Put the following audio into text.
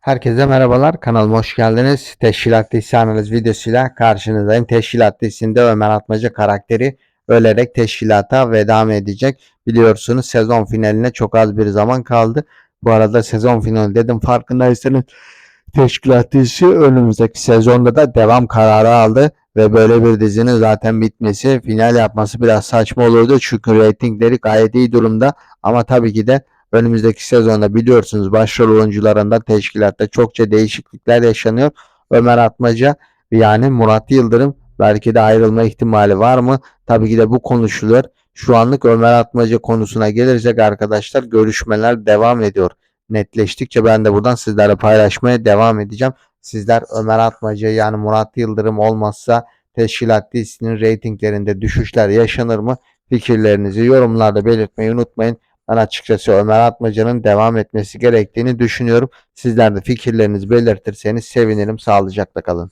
Herkese merhabalar. Kanalıma hoş geldiniz. Teşkilat dizisi analiz videosuyla karşınızdayım. Teşkilat dizisinde Ömer Atmaca karakteri ölerek teşkilata veda mı edecek? Biliyorsunuz sezon finaline çok az bir zaman kaldı. Bu arada sezon finali dedim farkındaysanız Teşkilat dizisi önümüzdeki sezonda da devam kararı aldı ve böyle bir dizinin zaten bitmesi, final yapması biraz saçma olurdu. Çünkü reytingleri gayet iyi durumda ama tabii ki de önümüzdeki sezonda biliyorsunuz başrol oyuncularında teşkilatta çokça değişiklikler yaşanıyor. Ömer Atmaca yani Murat Yıldırım belki de ayrılma ihtimali var mı? Tabii ki de bu konuşuluyor. Şu anlık Ömer Atmaca konusuna gelirsek arkadaşlar görüşmeler devam ediyor. Netleştikçe ben de buradan sizlerle paylaşmaya devam edeceğim. Sizler Ömer Atmaca yani Murat Yıldırım olmazsa teşkilat dizisinin reytinglerinde düşüşler yaşanır mı? Fikirlerinizi yorumlarda belirtmeyi unutmayın. Ben açıkçası Ömer Atmaca'nın devam etmesi gerektiğini düşünüyorum. Sizler de fikirlerinizi belirtirseniz sevinirim. Sağlıcakla kalın.